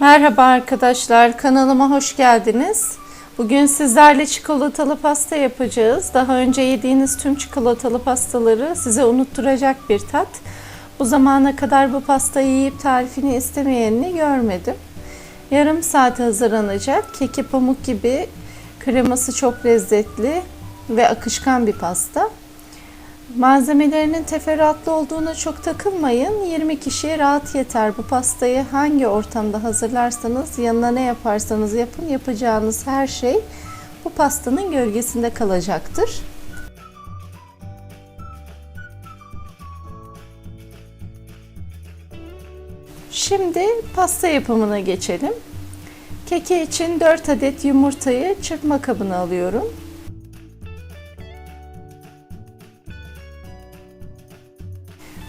Merhaba arkadaşlar, kanalıma hoş geldiniz. Bugün sizlerle çikolatalı pasta yapacağız. Daha önce yediğiniz tüm çikolatalı pastaları size unutturacak bir tat. Bu zamana kadar bu pastayı yiyip tarifini istemeyenini görmedim. Yarım saat hazırlanacak. Keki pamuk gibi kreması çok lezzetli ve akışkan bir pasta. Malzemelerinin teferruatlı olduğuna çok takılmayın. 20 kişiye rahat yeter. Bu pastayı hangi ortamda hazırlarsanız, yanına ne yaparsanız yapın, yapacağınız her şey bu pastanın gölgesinde kalacaktır. Şimdi pasta yapımına geçelim. Keki için 4 adet yumurtayı çırpma kabına alıyorum.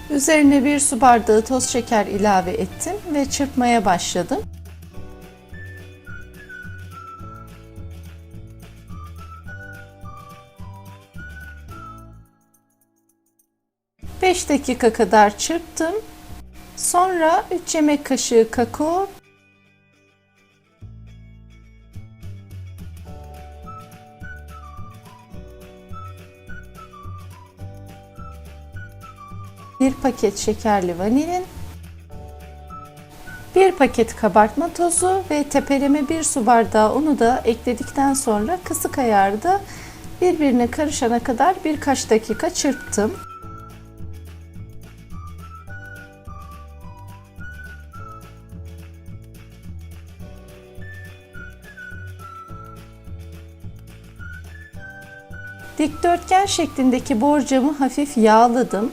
Üzerine bir su bardağı toz şeker ilave ettim ve çırpmaya başladım. Beş dakika kadar çırptım. Sonra 3 yemek kaşığı kakao, bir paket şekerli vanilin, bir paket kabartma tozu ve tepeleme bir su bardağı unu da ekledikten sonra kısık ayarda birbirine karışana kadar birkaç dakika çırptım. Dikdörtgen şeklindeki borcamı hafif yağladım.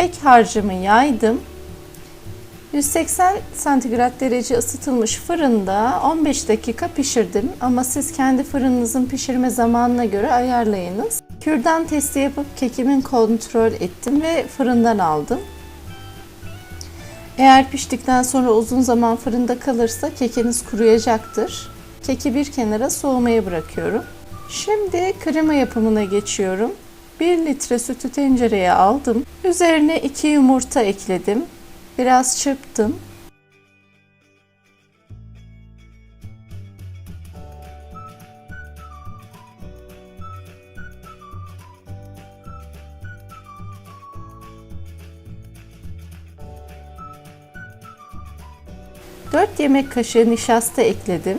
Kek harcımı yaydım. 180 santigrat derece ısıtılmış fırında 15 dakika pişirdim ama siz kendi fırınınızın pişirme zamanına göre ayarlayınız. Kürdan testi yapıp kekimin kontrol ettim ve fırından aldım. Eğer piştikten sonra uzun zaman fırında kalırsa kekiniz kuruyacaktır. Keki bir kenara soğumaya bırakıyorum. Şimdi krema yapımına geçiyorum. 1 litre sütü tencereye aldım. Üzerine 2 yumurta ekledim. Biraz çırptım. Dört yemek kaşığı nişasta ekledim.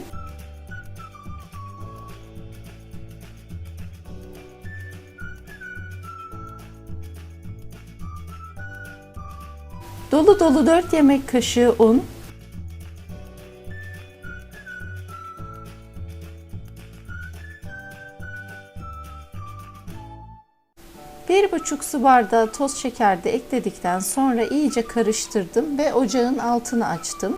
Dolu dolu 4 yemek kaşığı un. Bir buçuk su bardağı toz şeker de ekledikten sonra iyice karıştırdım ve ocağın altını açtım.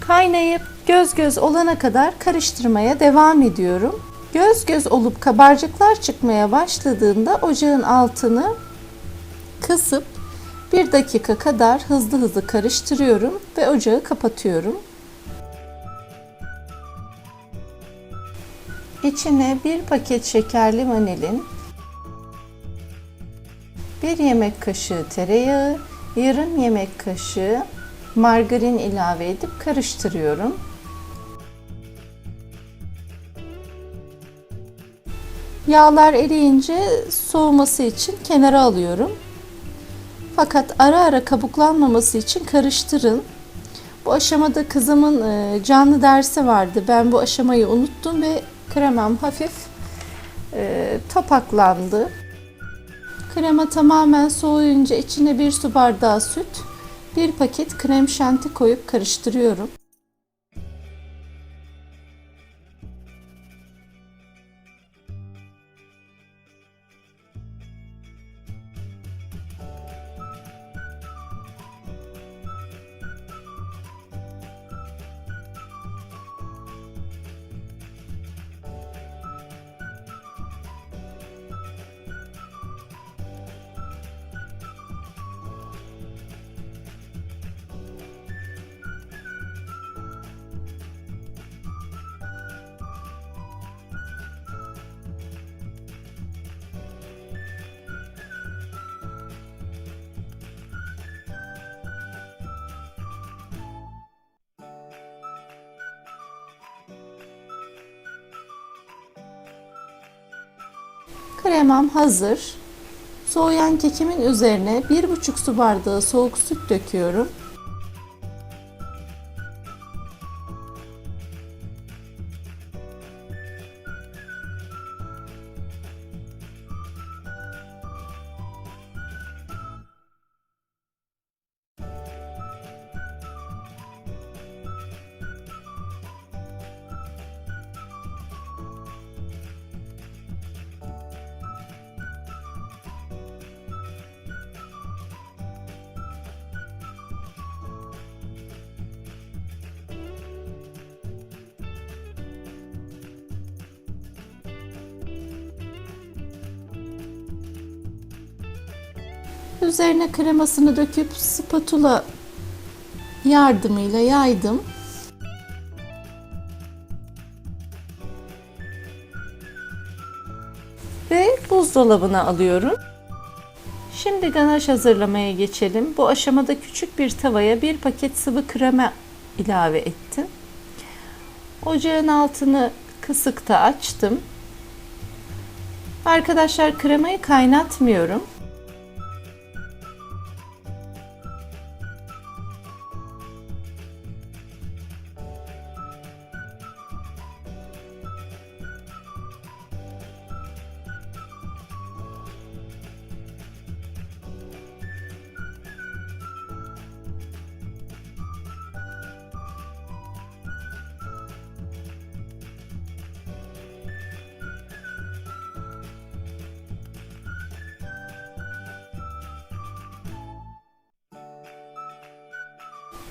Kaynayıp göz göz olana kadar karıştırmaya devam ediyorum. Göz göz olup kabarcıklar çıkmaya başladığında ocağın altını kısıp bir dakika kadar hızlı hızlı karıştırıyorum ve ocağı kapatıyorum. İçine bir paket şekerli vanilin, bir yemek kaşığı tereyağı, yarım yemek kaşığı margarin ilave edip karıştırıyorum. Yağlar eriyince soğuması için kenara alıyorum. Fakat ara ara kabuklanmaması için karıştırın. Bu aşamada kızımın e, canlı dersi vardı. Ben bu aşamayı unuttum ve kremam hafif e, topaklandı. Krema tamamen soğuyunca içine bir su bardağı süt, Bir paket krem şanti koyup karıştırıyorum. Kremam hazır. Soğuyan kekimin üzerine 1,5 su bardağı soğuk süt döküyorum. Üzerine kremasını döküp spatula yardımıyla yaydım. Ve buzdolabına alıyorum. Şimdi ganaj hazırlamaya geçelim. Bu aşamada küçük bir tavaya bir paket sıvı krema ilave ettim. Ocağın altını kısıkta açtım. Arkadaşlar kremayı kaynatmıyorum.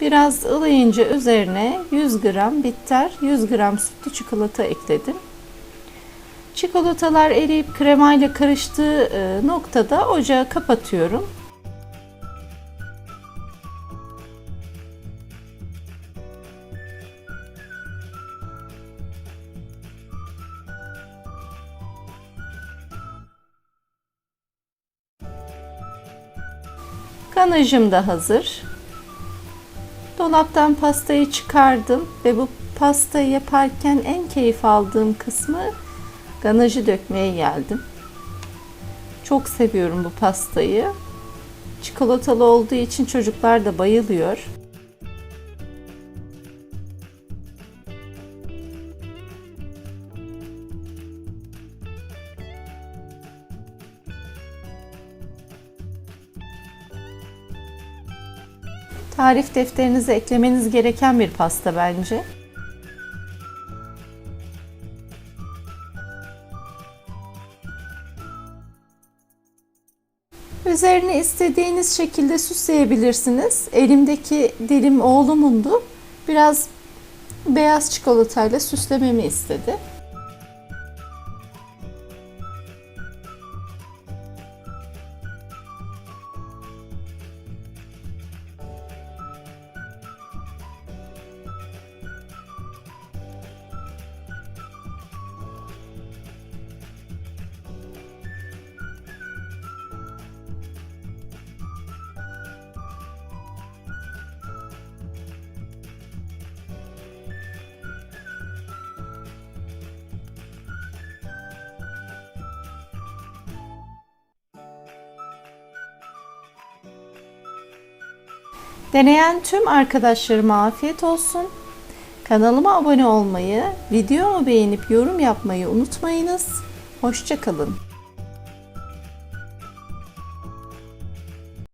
Biraz ılıyınca üzerine 100 gram bitter, 100 gram sütlü çikolata ekledim. Çikolatalar eriyip kremayla karıştığı e, noktada ocağı kapatıyorum. Ganajım da hazır. Dolaptan pastayı çıkardım ve bu pastayı yaparken en keyif aldığım kısmı ganajı dökmeye geldim. Çok seviyorum bu pastayı. Çikolatalı olduğu için çocuklar da bayılıyor. Tarif defterinize eklemeniz gereken bir pasta bence. Üzerine istediğiniz şekilde süsleyebilirsiniz. Elimdeki dilim oğlumundu. Biraz beyaz çikolatayla süslememi istedi. Deneyen tüm arkadaşlarıma afiyet olsun. Kanalıma abone olmayı, videomu beğenip yorum yapmayı unutmayınız. Hoşçakalın.